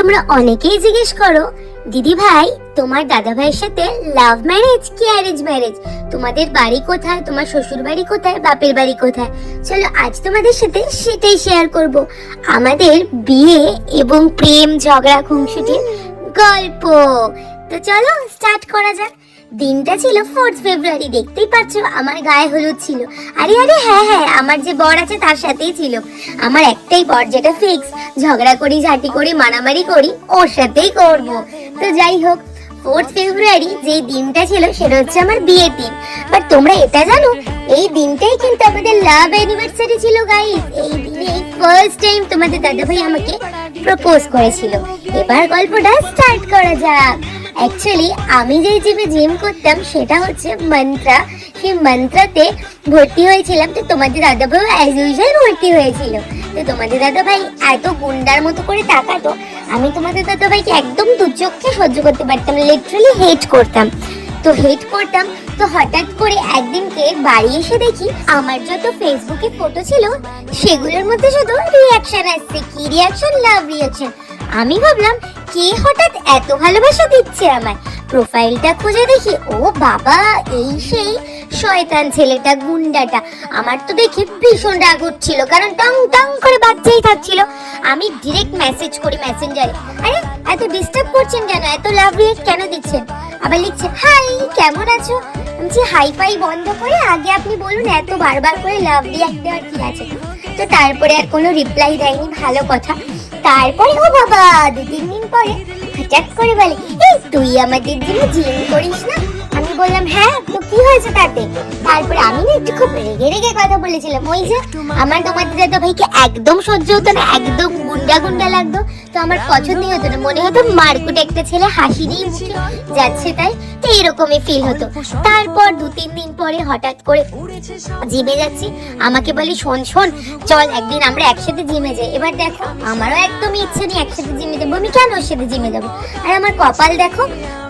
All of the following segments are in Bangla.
তোমরা অনেকেই জিজ্ঞেস করো, দিদি ভাই, তোমার দাদা ভাইয়ের সাথে লাভ ম্যারেজ কি অ্যারেঞ্জ ম্যারেজ তোমাদের বাড়ি কোথায়? তোমার শ্বশুর বাড়ি কোথায়? বাপের বাড়ি কোথায়? চলো, আজ তোমাদের সাথে সেটাই শেয়ার করব। আমাদের বিয়ে এবং প্রেম ঝগড়া খুনসুটির গল্প। তো চলো স্টার্ট করা যাক। দিনটা ছিল ফোর্থ ফেব্রুয়ারি দেখতেই পাচ্ছ আমার গায়ে হলুদ ছিল। আরে আরে হ্যাঁ হ্যাঁ আমার যে বর আছে তার সাথেই ছিল। আমার একটাই বর যেটা ফিক্স ঝগড়া করি, ঝাঁটি করি, মারামারি করি, ওর সাথেই করব। তো যাই হোক ফোর্থ ফেব্রুয়ারি যে দিনটা ছিল সেটা হচ্ছে আমার বিয়ের দিন। বাট তোমরা এটা জানো, এই দিনটাই কিন্তু আমাদের লাভ অ্যানিভার্সারি ছিল গাইস এই দিনে ফার্স্ট টাইম তোমাদের দাদাভাই আমাকে প্রপোজ করেছিল। এবার গল্পটা স্টার্ট করা যাক। অ্যাকচুয়ালি আমি যে জিমে জিম করতাম, সেটা হচ্ছে মন্ত্রা সেই মন্ত্রাতে ভর্তি হয়েছিলাম, তো তোমাদের দাদাভাই অ্যাজ ইউজুয়াল ভর্তি হয়েছিল। তো তোমাদের দাদাভাই এত গুন্ডার মতো করে তাকাতো, আমি তোমাদের দাদাভাইকে একদম দু চোখে সহ্য করতে পারতাম লিটারালি হেট করতাম। তো হেট করতাম, তো হঠাৎ করে একদিনকে বাড়ি এসে দেখি, আমার যত ফেসবুকে ফটো ছিল, সেগুলোর মধ্যে শুধু রিয়াকশন আসছে, কি রিয়াকশন লাভ রিয়াকশন আমি ভাবলাম, কে হঠাৎ এত ভালোবাসা দিচ্ছে আমায়? প্রোফাইলটা খুঁজে দেখি, ও বাবা, এই সেই শয়তান ছেলেটা, গুন্ডাটা। আমার তো দেখে ভীষণ রাগ হচ্ছিল কারণ টং টং করে বাচ্চাই থাকছিল। আমি ডিরেক্ট মেসেজ করি মেসেঞ্জারে আরে, এত ডিস্টার্ব করছেন কেন? এত লাভ রিয়েক্ট কেন দিচ্ছেন? আবার লিখছে হাই কেমন আছো? আমি বলছি হাই ফাই বন্ধ করে আগে আপনি বলুন, এত বারবার করে লাভ রিয়েক্ট দেওয়ার কি আছে? তো তারপরে আর কোনো রিপ্লাই দেয়নি, ভালো কথা। তারপরে ও বাবা দু তিন দিন পরে হঠাৎ করে বলে, এই তুই আমাদের জন্য জিম করিস না? আমি বললাম হ্যাঁ তো কি হয়েছে তাতে? তারপরে আমি না একটু খুব রেগে রেগে কথা বলেছিলাম। ওই যে আমার তোমাদের দাদা ভাইকে একদম সহ্য হতো না, একদম গুন্ডা গুন্ডা লাগতো। তো আমার পছন্দই হতো না। মনে হতো মারকুট একটা ছেলে হাসি দিয়ে মুখে যাচ্ছে তাই। তো এরকমই ফিল হতো। তারপর দু, তিন দিন পরে হঠাৎ করে জিমে যাচ্ছি। আমাকে বলি, শোন শোন, চল একদিন আমরা একসাথে জিমে যাই। এবার দেখো, আমারও একদমই ইচ্ছে নেই একসাথে জিমে যাব। আমি কেন ওর সাথে জিমে যাব? আর আমার কপাল দেখো,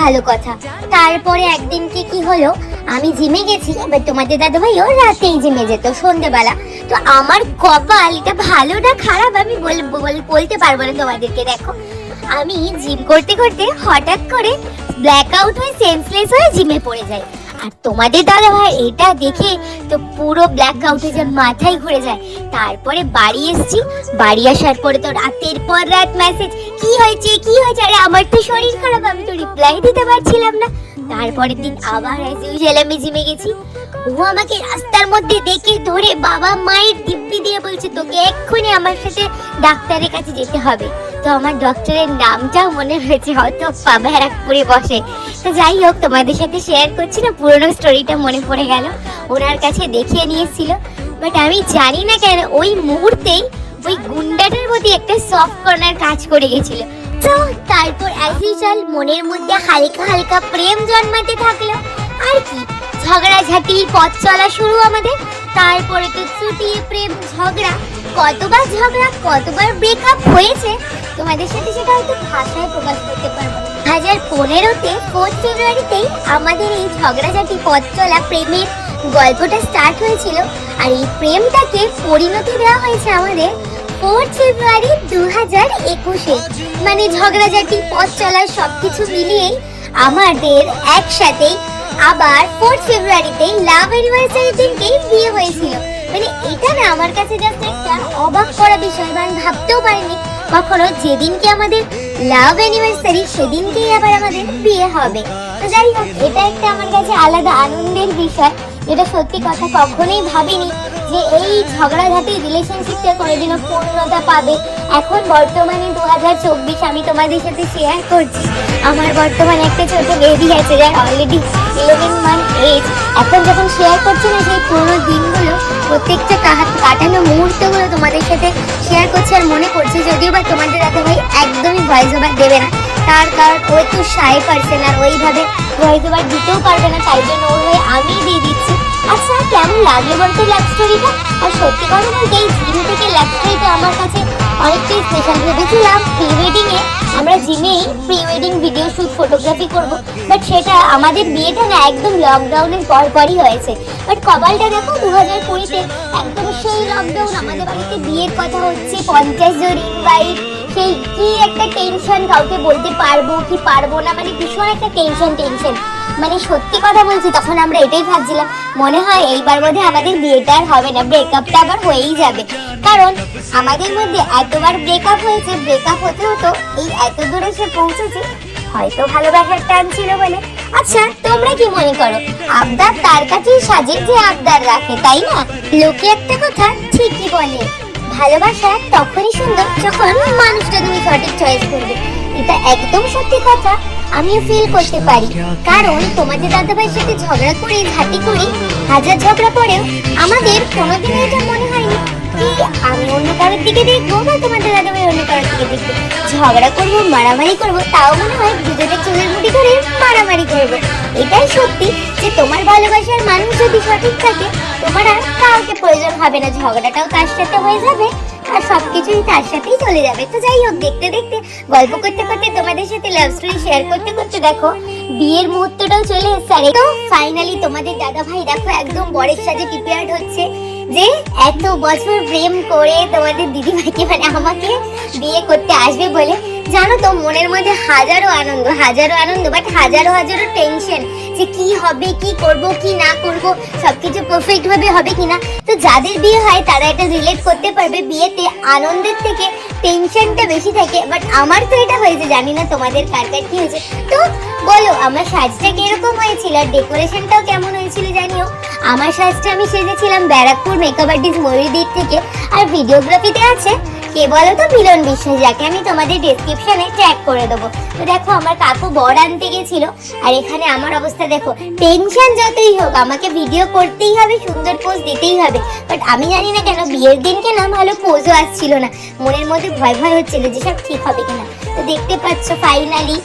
ভালো কথা। তারপরে একদিনকে কি হলো? আমি জিমে গেছি, এবার তোমাদের দাদা ও রাতেই জিমে যেত, সন্ধেবেলা। তো আমার কপাল এটা ভালো না খারাপ, আমি বল- বল- বলতে পারব না তোমাদেরকে, দেখো। আমি জিম করতে করতে হঠাৎ করে ব্ল্যাক আউট হয়ে সেন্সলেস হয়ে জিমে পড়ে যাই। আর তোমাদের দাদা ভাই এটা দেখে তো পুরো ব্ল্যাক আউটে যে মাথায় ঘুরে যায়। তারপরে বাড়ি এসেছি, বাড়ি আসার পরে তো রাতের পর রাত মেসেজ কি হয়েছে? কি হয়েছে? আরে আমার তো শরীর খারাপ, আমি তো রিপ্লাই দিতে পারছিলাম না। তারপরের দিন আবার জিমে গেছি। ও আমাকে রাস্তার মধ্যে দেখে ধরে বাবা মায়ের দিব্যি দিয়ে বলছে, তোকে এক্ষুনি আমার সাথে ডাক্তারের কাছে যেতে হবে। তো আমার ডক্টরের নামটাও মনে হয়েছে, হয়তো পা ব্যারাকপুরে বসে। তো যাই হোক, তোমাদের সাথে শেয়ার করছি না, পুরোনো স্টোরিটা মনে পড়ে গেল। ওনার কাছে দেখিয়ে নিয়েছিল। বাট আমি জানি না কেন, ওই মুহূর্তেই ওই গুন্ডাটার প্রতি একটা সফট কর্নার কাজ করে গেছিল। তো তারপর অ্যাজ ইউজুয়াল মনের মধ্যে হালকা হালকা প্রেম জন্মাতে থাকল। আর কি, ঝগড়াঝাটি, পথ চলা শুরু আমাদের। তারপরে তো ছুটিয়ে প্রেম, ঝগড়া। কতবার ঝগড়া, কতবার ব্রেকআপ হয়েছে, তোমাদের সাথে সেটা হয়তো ভাষায় প্রকাশ করতে পারব হাজার পনেরোতে ফোর্থ ফেব্রুয়ারিতেই আমাদের এই ঝগড়াঝাটি, পথ চলা প্রেমের গল্পটা স্টার্ট হয়েছিল। আর এই প্রেমটাকে পরিণতি দেওয়া হয়েছে আমাদের ফোর্থ ফেব্রুয়ারি দু হাজার একুশে। মানে ঝগড়াঝাটি পথ চলার সবকিছু মিলিয়েই আমাদের একসাথেই আবার ফোর্থ ফেব্রুয়ারিতে লাভ অ্যানিভার্সারি দিনকেই বিয়ে হয়েছিল। মানে এটা না আমার কাছে জাস্ট একটা অবাক করা বিষয় মানে ভাবতেও পারিনি কখনো যেদিনকে আমাদের লাভ অ্যানিভার্সারি সেদিনকেই আবার আমাদের বিয়ে হবে। তো যাই হোক, এটা একটা আমার কাছে আলাদা আনন্দের বিষয়, যেটা সত্যি কথা কখনোই ভাবিনি। যে এই ঝগড়াঝাটি রিলেশনশিপটা কোনোদিনও পূর্ণতা পাবে। এখন বর্তমানে দু হাজার চব্বিশ আমি তোমাদের সাথে শেয়ার করছি। আমার বর্তমানে একটা ছোট বেবি আছে, যার অলরেডি ইলেভেন মান্থ এজ এখন যখন শেয়ার করছি না, সেই পুরোনো দিনগুলো প্রত্যেকটা কাহা- কাটানো মুহূর্তগুলো তোমাদের সাথে শেয়ার করছি আর মনে করছি যদিও বা তোমাদের দাদা ভাই একদমই ভয়েস ওভার দেবে না। তার কারণ ও একটু সাই পারছে না ওইভাবে ভয়েস ওভার দিতেও পারবে না, তাই জন্য ওর হয়ে আমি কেমন লাগল বলতে লাভ স্টোরিটা আর সত্যি কথা বলতে এই জিম থেকে লাভ স্টোরিটা আমার কাছে অনেকটাই স্পেশাল ভেবেছিলাম প্রি ওয়েডিং এ আমরা জিমেই pre wedding video shoot photography করব। বাট সেটা আমাদের বিয়েটা না একদম লকডাউনের পর পরই হয়েছে। বাট কপালটা দেখো দু হাজার কুড়িতে একদম সেই লকডাউন আমাদের বাড়িতে বিয়ের কথা হচ্ছে, পঞ্চাশ জন ইনভাইট সেই কি একটা টেনশন কাউকে বলতে পারব কি পারব না? মানে ভীষণ একটা টেনশন টেনশন মানে সত্যি কথা বলছি, তখন আমরা এটাই ভাবছিলাম। মনে হয় এইবার মধ্যে আমাদের বিয়েটা আর হবে না ব্রেকআপটা আবার হয়েই যাবে। কারণ আমাদের মধ্যে এতবার ব্রেকআপ হয়েছে ব্রেকআপ হতে হতো এই এত দূরে সে পৌঁছেছে, হয়তো ভালোবাসার টান ছিল বলে। আচ্ছা তোমরা কি মনে করো, আবদার তার কাছেই সাজে যে আবদার রাখে, তাই না? লোকে একটা কথা ঠিকই বলে, ভালোবাসা তখনই সুন্দর যখন মানুষটা তুমি সঠিক চয়েস করবে। এটা একদম সত্যি কথা আমিও ফিল করতে পারি। কারণ তোমাদের দাদাভাইয়ের সাথে ঝগড়া করে ঝাঁটি করে, হাজার ঝগড়া পরেও আমাদের কোনোদিনও এটা মনে হয়নি। কি, আমি অন্য কারোর দিকে দেখব বা তোমাদের দাদাভাই অন্য কারোর দিকে দেখব? ঝগড়া করব, মারামারি করব, তাও মনে হয় দুজনে চুলের মুঠি ধরে মারামারি করব। এটাই সত্যি যে তোমার ভালোবাসার মানুষ যদি সঠিক থাকে, তোমার আর কাউকে প্রয়োজন হবে না। ঝগড়াটাও তার সাথে হয়ে যাবে। আর সবকিছুই তার সাথেই চলে যাবে। তো যাই হোক, দেখতে দেখতে, গল্প করতে করতে তোমাদের সাথে লাভ স্টোরি শেয়ার করতে করতে দেখো, বিয়ের মুহূর্তটাও চলে এসছে। তো ফাইনালি তোমাদের দাদা ভাই দেখো একদম বরের সাথে প্রিপেয়ার্ড হচ্ছে যে এত বছর প্রেম করে তোমাদের দিদি ভাইকে মানে আমাকে বিয়ে করতে আসবে বলে। জানো তো মনের মধ্যে হাজারো আনন্দ হাজারো আনন্দ বাট হাজারো হাজারো টেনশন যে কি হবে, কি করব, কি না করব, সবকিছু পারফেক্ট ভাবে হবে কিনা। তো যাদের বিয়ে হয়, তারা এটা রিলেট করতে পারবে বিয়েতে। আনন্দের থেকে টেনশনটা বেশি থাকে বাট আমার তো এটা হয়েছে, জানি না তোমাদের কার কার কি হয়েছে। তো বলো, আমার সাজটা কীরকম হয়েছিল? আর ডেকোরেশনটাও কেমন হয়েছিল জানিও? আমার সাজটা আমি সেজেছিলাম ব্যারাকপুর মেকআপ আর্টিস্ট ময়ূরদীপ থেকে। আর ভিডিওগ্রাফিতে আছে, কে বলো তো মিলন বিশ্বাস, যাকে আমি তোমাদের ডেসক্রিপশনে ট্যাগ করে দেবো। তো দেখো, আমার কাকু বর আনতে গেছিল, আর এখানে আমার অবস্থা দেখো টেনশন যতই হোক, আমাকে ভিডিও করতেই হবে, সুন্দর পোজ দিতেই হবে। বাট আমি জানি না কেন, বিয়ের দিনকে না ভালো পোজও আসছিল না। মনের মধ্যে ভয় ভয় হচ্ছিল যে সব ঠিক হবে কিনা। তো দেখতে পাচ্ছ ফাইনালি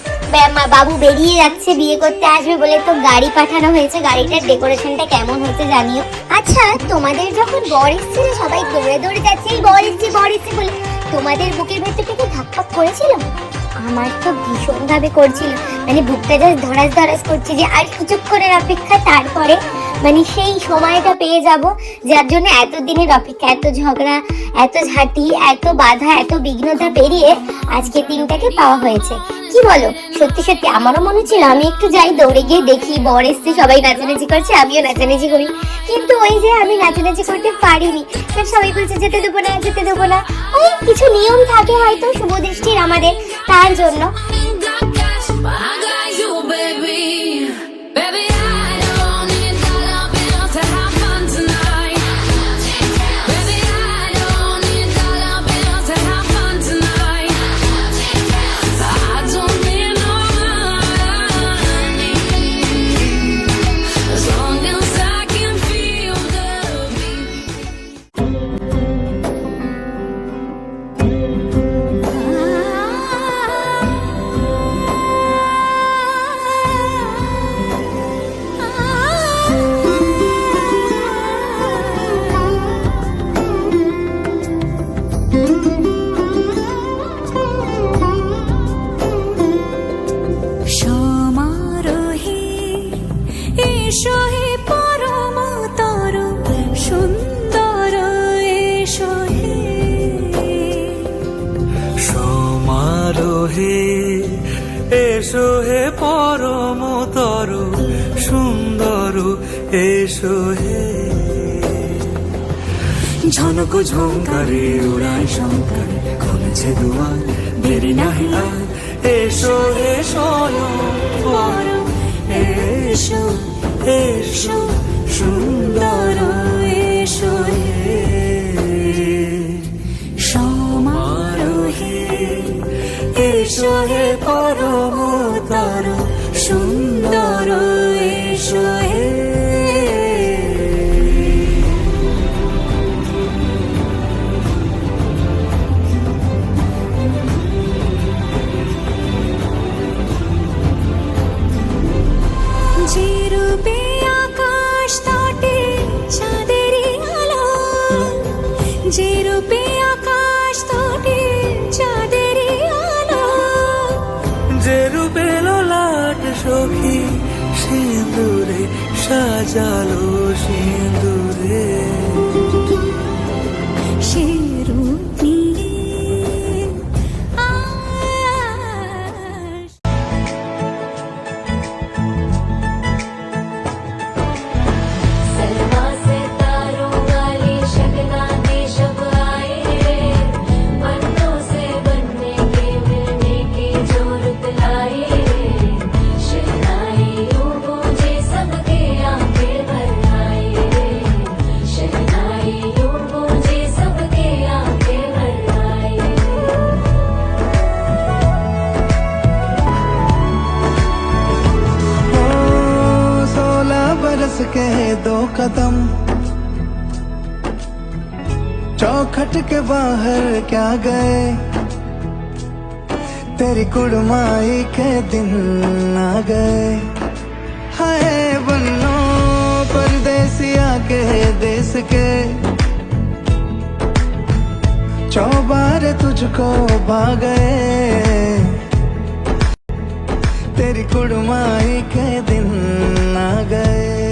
বাবু বেরিয়ে যাচ্ছে, বিয়ে করতে আসবে বলে তো গাড়ি পাঠানো হয়েছে। গাড়িটার ডেকোরেশনটা কেমন হয়েছে জানিও। আচ্ছা তোমাদের যখন বর এসেছিল, সবাই দৌড়ে দৌড়ে যাচ্ছে, এই বর এসছে বর এসছে বলে তোমাদের বুকের ভেতর থেকে করেছিল? আমার তো ভীষণ ভাবে করছিল। মানে বুকটা জাস্ট ধরাস ধরাস করছে যে, আর কিছুক্ষণের অপেক্ষা, তারপরে মানে সেই সময়টা পেয়ে যাব। যার জন্য এত দিনের অপেক্ষা, এত ঝগড়া, এত ঝাঁটি, এত বাধা, এত বিঘ্নতা পেরিয়ে আজকে দিনটাকে পাওয়া হয়েছে। কি বলো? সত্যি সত্যি আমারও মনে ছিল আমি একটু যাই, দৌড়ে গিয়ে দেখি, বর এসছে, সবাই নাচানাচি করছে, আমিও নাচানাচি করি। কিন্তু ওই যে আমি নাচানাচি করতে পারিনি। কারণ সবাই বলছে, যেতে দেবো না, যেতে দেবো না। ওই কিছু নিয়ম থাকে হয়তো, শুভ দৃষ্টির আমাদের, তার জন্য। সমারোহে এসো হে পরম তর সুন্দর এসো হে। ঝনক ঝঙ্কারে উড়ায় শঙ্কার খুলছে দুয়ার দেরি নাহি আর। এসো হে স্বয়ং এসো এসো সুন্দর। এসো হে পরম সাজালো के बाहर क्या गए? तेरी कुड़माई के दिन आ गए। हाय बन्नो परदेसिया के देश के। चौबार तुझको भा गए तेरी कुड़माई के दिन आ गए।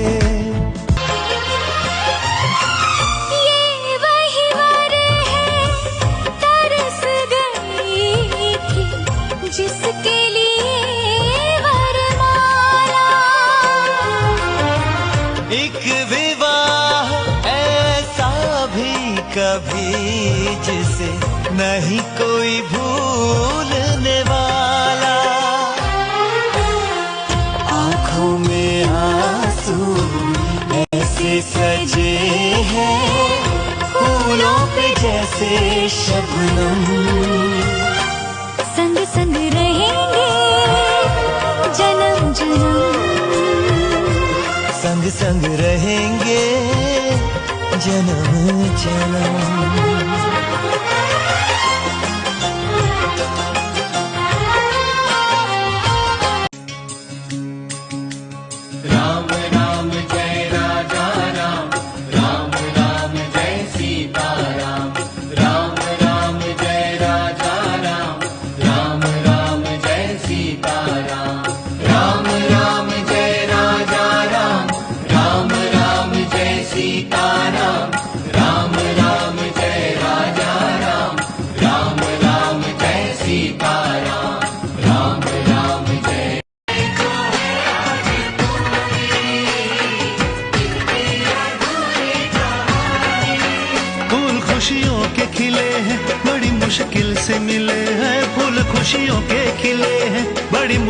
कभी नहीं कोई भूलने वाला। आँखों में आँसू ऐसे सजे हैं पे जैसे शबनम। संग रहेंगे जन्म जन्म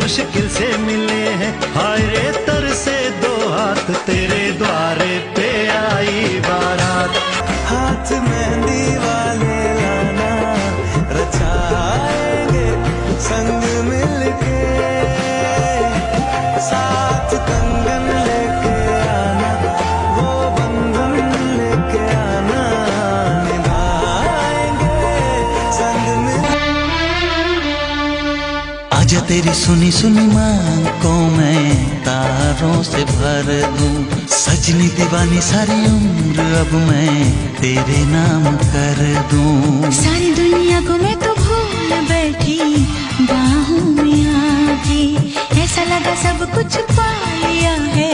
मुश्किल से मिले हैं। हाय रे तर से दो हाथ तेरे द्वारे तेरी सुनी सुनी मांग को मैं तारों से भर दूँ। सजनी दीवानी सारी उम्र अब मैं तेरे नाम कर दूँ। सारी दुनिया को मैं तो भूल बैठी बाहों में आके ऐसा लगा सब कुछ पा लिया है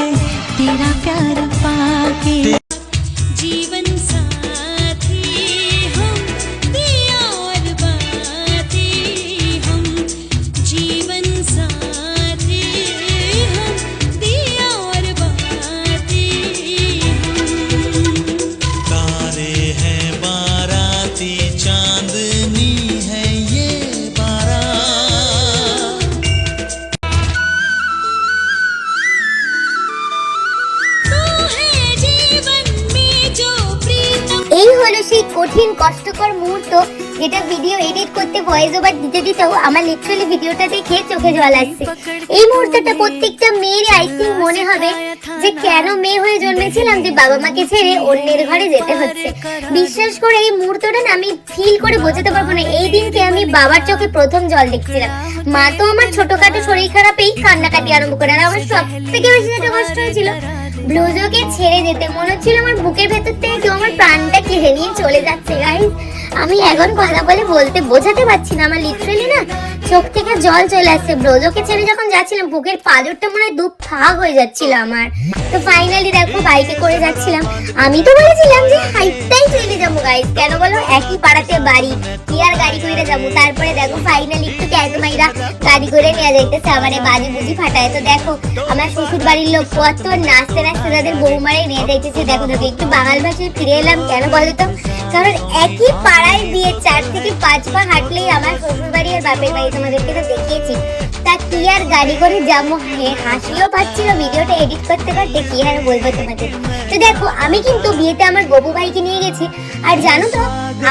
तेरा प्यार पाके। जीवन আমার লিটারালি ভিডিওটা দেখে চোখে জল আসছে। এই মুহূর্তটা প্রত্যেকটা মেয়েরই আই থিঙ্ক মনে হবে যে কেন মেয়ে হয়ে জন্মেছিলাম যে বাবা মাকে ছেড়ে অন্যের ঘরে যেতে হচ্ছে। বিশ্বাস করে এই মুহূর্তটা না আমি ফিল করে বোঝাতে পারব না। এই দিনকে আমি বাবার চোখে প্রথম জল দেখছিলাম। মা তো আমার ছোটখাটো শরীর খারাপেই কান্নাকাটি আরম্ভ করে, আর আমার সব থেকে বেশি যেটা কষ্ট হয়েছিল ব্লুজোকে ছেড়ে যেতে। মনে হচ্ছিল আমার বুকের ভেতর থেকে কেউ আমার প্রাণটা কেড়ে নিয়ে চলে যাচ্ছে গাইস আমি এখন কথা বলে বলতে বোঝাতে পারছি না, আমার লিটারালি না চোখ থেকে জল চলে আসছে। ব্রোজোকে ছেড়ে যখন যাচ্ছিলাম, বুকের পাঁজরটা মনে হয় দু ফাঁক হয়ে যাচ্ছিল আমার। তো ফাইনালি দেখো বাইকে করে যাচ্ছিলাম। আমি তো বলেছিলাম যে হাইটটাই চলে যাব গাইস কেন বলো? একই পাড়াতে বাড়ি। কি আর গাড়ি করে যাব? তারপরে দেখো ফাইনালি একটু ক্যাজমাইরা গাড়ি করে নিয়ে যাইতেছে আমার, বাজি বুঝি ফাটায়। তো দেখো, আমার শ্বশুর বাড়ির লোক কত নাচতে বৌমারে নিয়ে দেখো দেখো, একটু বাঙাল ভাষায় ফিরে এলাম কেন কারণ একই পাড়ায় বিয়ে চার থেকে হাঁটলেই আমার শ্বশুর বাড়ি আর বাপের বাড়ি তোমাদেরকে তো দেখিয়েছি। তা কি আর গাড়ি করে হাসিও পাচ্ছিল, ভিডিওটা এডিট করতে কি আর বলব তোমাদের? তো দেখো, আমি কিন্তু বিয়েতে আমার গবু ভাইকে নিয়ে গেছি। আর জানো তো,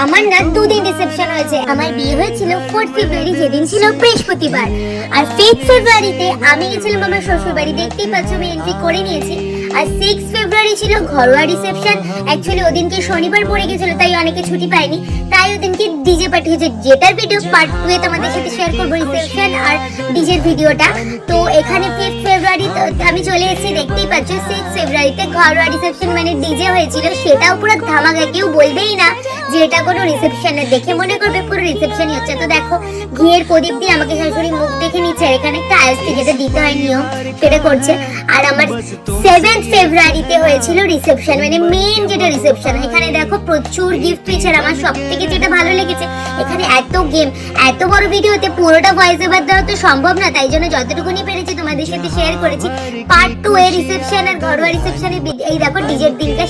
আমার না দুদিন রিসেপশন হয়েছে। আমার বিয়ে হয়েছিল ফোর্থ ফেব্রুয়ারি যেদিন ছিল বৃহস্পতিবার। আর ফিফথ ফেব্রুয়ারিতে আমি গেছিলাম আমার শ্বশুর বাড়ি দেখতেই পাচ্ছ, আমি এন্ট্রি করে নিয়েছি। আর সিক্স ফেব্রুয়ারি ছিল ঘরোয়া রিসেপশন অ্যাকচুয়ালি ওদিনকে শনিবার পড়ে গেছিল, তাই অনেকে ছুটি পায়নি। তাই ওদিনকে ডিজে পাঠিয়েছে যেটার ভিডিও পার্ট টু এ তোমাদের সাথে শেয়ার করব রিসেপশন আর ডিজের ভিডিওটা তো এখানে ফিফথ ফেব্রুয়ারি আমি চলে এসেছি, দেখতেই পাচ্ছ সিক্স ফেব্রুয়ারিতে ঘরোয়া রিসেপশন মানে ডিজে হয়েছিল, সেটাও পুরো ধামাকা কেউ বলবেই না। যে এটা কোনো রিসেপশনে দেখে মনে করবে পুরো রিসেপশনই হচ্ছে। তো দেখো, ঘিয়ের প্রদীপ দিয়ে আমাকে শাশুড়ি মুখ দেখে নিচ্ছে এখানে একটা আয়স যেটা দিতে হয় নিয়ম, সেটা করছে। আর আমার সেভেন্থ ফেব্রুয়ারিতে হয়েছিল রিসেপশন মানে মেন যেটা রিসেপশন এখানে দেখো প্রচুর গিফট পেয়েছে আর আমার সব থেকে যেটা ভালো লেগেছে, এখানে এত গেম এত বড় ভিডিওতে পুরোটা ভয়েস ওভার দেওয়া তো সম্ভব না, তাই জন্য যতটুকুনি পেরেছি তোমাদের সাথে শেয়ার করেছি। পার্ট টু এর রিসেপশন আর ঘরোয়া রিসেপশনের এই দেখো ডিজের দিনটা